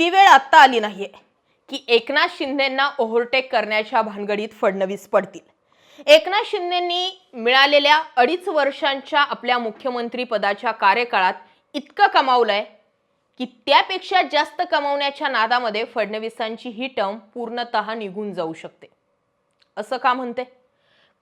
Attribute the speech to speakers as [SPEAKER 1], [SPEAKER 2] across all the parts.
[SPEAKER 1] ती वेळ आत्ता आली नाहीये. की एकनाथ शिंदेंना ओव्हरटेक करण्याच्या भानगडीत फडणवीस पडतील. एकनाथ शिंदेंनी मिळालेल्या अडीच वर्षांच्या आपल्या मुख्यमंत्री पदाच्या कार्यकाळात इतकं कमावलंय की त्यापेक्षा जास्त कमावण्याच्या नादामध्ये फडणवीसांची ही टर्म पूर्णतः निघून जाऊ शकते. असं का म्हणते?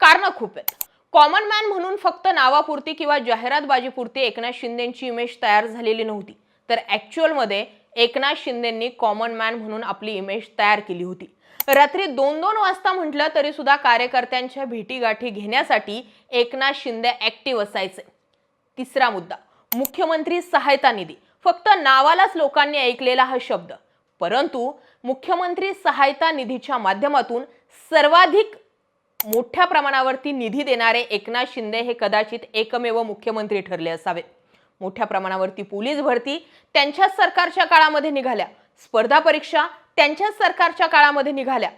[SPEAKER 1] कारण खूप आहेत. कॉमन मॅन म्हणून फक्त नावापुरती किंवा जाहिरातबाजीपुरती एकनाथ शिंदेची इमेज तयार झालेली नव्हती. तर ॲक्च्युअलमध्ये एकनाथ शिंदेंनी कॉमन मॅन म्हणून आपली इमेज तयार केली होती. रात्री दोन दोन वाजता म्हटलं तरी सुद्धा कार्यकर्त्यांच्या भेटीगाठी घेण्यासाठी एकनाथ शिंदे ऍक्टिव्ह असायचे. तिसरा मुद्दा मुख्यमंत्री सहायता निधी. फक्त नावालाच लोकांनी ऐकलेला हा शब्द. परंतु मुख्यमंत्री सहायता निधीच्या माध्यमातून सर्वाधिक मोठ्या प्रमाणावरती निधी देणारे एकनाथ शिंदे हे कदाचित एकमेव मुख्यमंत्री ठरले असावेत. मोठ्या प्रमाणावरती पोलीस भरती त्यांच्याच सरकारच्या काळामध्ये निघाल्या. स्पर्धा परीक्षा त्यांच्याच सरकारच्या काळामध्ये निघाल्या.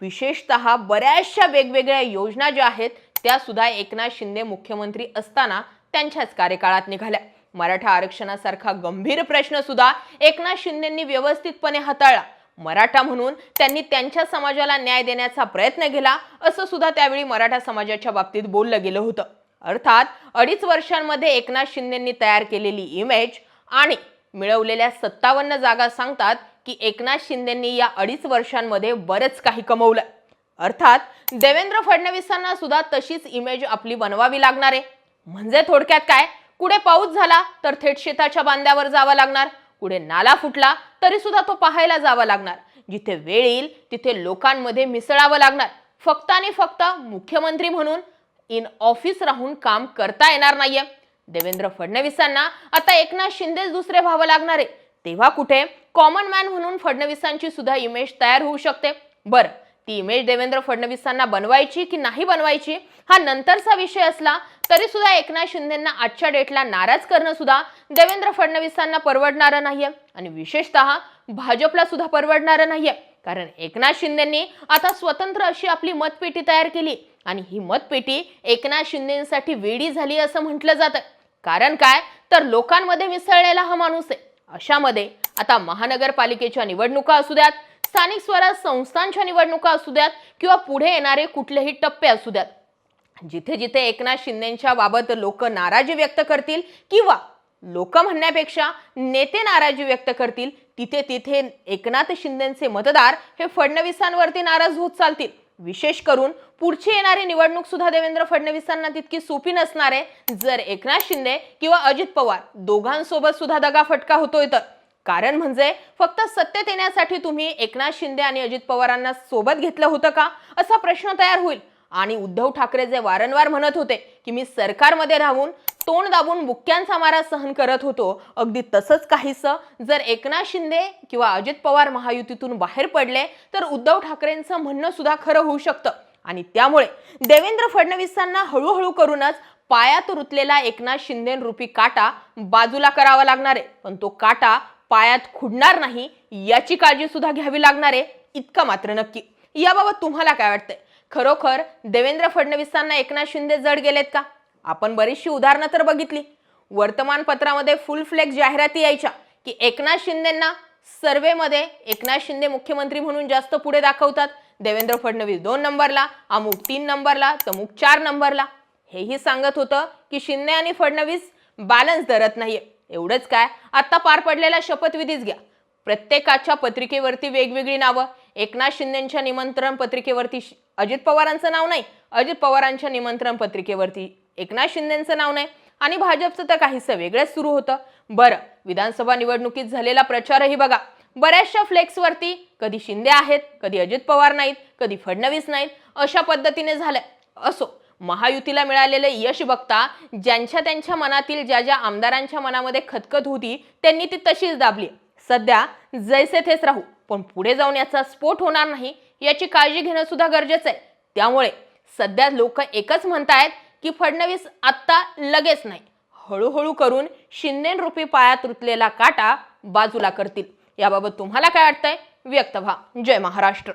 [SPEAKER 1] विशेषतः बऱ्याचशा वेगवेगळ्या योजना ज्या आहेत त्या सुद्धा एकनाथ शिंदे मुख्यमंत्री असताना त्यांच्याच कार्यकाळात निघाल्या. मराठा आरक्षणासारखा गंभीर प्रश्न सुद्धा एकनाथ शिंदेंनी व्यवस्थितपणे हाताळला. मराठा म्हणून त्यांनी त्यांच्या समाजाला न्याय देण्याचा प्रयत्न केला असं सुद्धा त्यावेळी मराठा समाजाच्या बाबतीत बोललं गेलं होतं. अर्थात अडीच वर्षांमध्ये एकनाथ शिंदेंनी तयार केलेली इमेज आणि मिळवलेल्या सत्तावन्न जागा सांगतात की एकनाथ शिंदेंनी या अडीच वर्षांमध्ये बरंच काही कमवलं. अर्थात देवेंद्र फडणवीसांना सुद्धा तशीच इमेज आपली बनवावी लागणार आहे. म्हणजे थोडक्यात काय? कुठे पाऊस झाला तर थेट शेताच्या बांध्यावर जावं लागणार. कुठे नाला फुटला तरी सुद्धा तो पाहायला जावा लागणार. जिथे वेळ येईल तिथे लोकांमध्ये मिसळावं लागणार. फक्त आणि फक्त मुख्यमंत्री म्हणून इन ऑफिस राहून काम करता येणार नाहीये. देवेंद्र फडणवीसांना आता एकनाथ शिंदेच दुसरे व्हावं लागणार आहे. तेव्हा कुठे? कॉमन मॅन म्हणून फडणवीसांची सुद्धा इमेज तयार होऊ शकते. बरं ती इमेज देवेंद्र फडणवीसांना बनवायची की नाही बनवायची? हा नंतरचा विषय असला तरी सुद्धा एकनाथ शिंदेना आजच्या डेटला नाराज करणं सुद्धा देवेंद्र फडणवीसांना परवडणारं नाहीये. आणि विशेषतः भाजपला सुद्धा परवडणारं नाहीये. कारण एकनाथ शिंदेंनी आता स्वतंत्र अशी आपली मतपेटी तयार केली. आणि ही मतपेटी एकनाथ शिंदेसाठी वेडी झाली असं म्हटलं जातं. कारण काय? तर लोकांमध्ये मिसळलेला हा माणूस आहे. अशामध्ये आता महानगरपालिकेच्या निवडणुका असू द्यात स्थानिक स्वराज संस्थांच्या निवडणुका असू द्यात किंवा पुढे येणारे कुठलेही टप्पे असू द्यात. जिथे जिथे एकनाथ शिंदेच्या बाबत लोक नाराजी व्यक्त करतील किंवा लोक म्हणण्यापेक्षा नेते नाराजी व्यक्त करतील तिथे तिथे एकनाथ शिंदेचे मतदार हे फडणवीसांवरती नाराज होत चालतील. विशेष करून पुढची येणारी निवडणूक सुद्धा देवेंद्र फडणवीसांना तितकी सोपी नसणार आहे. जर एकनाथ शिंदे किंवा अजित पवार दोघांसोबत सुद्धा दगाफटका होतोय तर. कारण म्हणजे फक्त सत्तेत येण्यासाठी तुम्ही एकनाथ शिंदे आणि अजित पवारांना सोबत घेतलं होतं का? असा प्रश्न तयार होईल. आणि उद्धव ठाकरे जे वारंवार म्हणत होते की मी सरकारमध्ये राहून तोंड दाबून बुक्क्यांचा मारा सहन करत होतो. अगदी तसंच काहीसं. जर एकनाथ शिंदे किंवा अजित पवार महायुतीतून बाहेर पडले तर उद्धव ठाकरेंचं म्हणणं सुद्धा खरं होऊ शकतं. आणि त्यामुळे देवेंद्र फडणवीसांना हळूहळू करूनच पायात रुतलेला एकनाथ शिंदे रूपी काटा बाजूला करावा लागणार आहे. पण तो काटा पायात खुडणार नाही याची काळजी सुद्धा घ्यावी लागणार आहे. इतकं मात्र नक्की. याबाबत तुम्हाला काय वाटतंय? खरोखर देवेंद्र फडणवीसांना एकनाथ शिंदे जड गेलेत का? आपण बरीचशी उदाहरणं तर बघितली. वर्तमानपत्रामध्ये फुल फ्लेक्स जाहिराती यायच्या की एकनाथ शिंदेना सर्वेमध्ये एकनाथ शिंदे मुख्यमंत्री म्हणून जास्त पुढे दाखवतात. देवेंद्र फडणवीस दोन नंबरला अमुक तीन नंबरला तमुक चार नंबरला. हेही सांगत होतं की शिंदे आणि फडणवीस बॅलन्स धरत नाहीये. एवढंच काय? आता पार पडलेला शपथविधीच घ्या. प्रत्येकाच्या पत्रिकेवरती वेगवेगळी नावं. एकनाथ शिंदेच्या निमंत्रण पत्रिकेवरती अजित पवारांचं नाव नाही. अजित पवारांच्या निमंत्रण पत्रिकेवरती एकनाथ शिंदेचं नाव नाही आणि भाजपचं तर काहीसं वेगळंच सुरू होतं. बरं विधानसभा निवडणुकीत झालेला प्रचारही बघा. बऱ्याचशा फ्लेक्सवरती कधी शिंदे आहेत कधी अजित पवार नाहीत कधी फडणवीस नाहीत अशा पद्धतीने झालंय असो महायुतीला मिळालेलं यश बघता ज्यांच्या त्यांच्या मनातील ज्या ज्या आमदारांच्या मनामध्ये खतखत होती त्यांनी ती तशीच दाबली. सध्या जैसे थेच राहू पण पुढे जाऊन याचा स्फोट होणार नाही याची काळजी घेणं सुद्धा गरजेचं आहे. त्यामुळे सध्या लोक एकच म्हणतायत की फडणवीस आत्ता लगेच नाही. हळूहळू करून शिंदेन रुपी पायात रुतलेला काटा बाजूला करतील. याबाबत तुम्हाला काय वाटतंय? व्यक्त व्हा. जय महाराष्ट्र.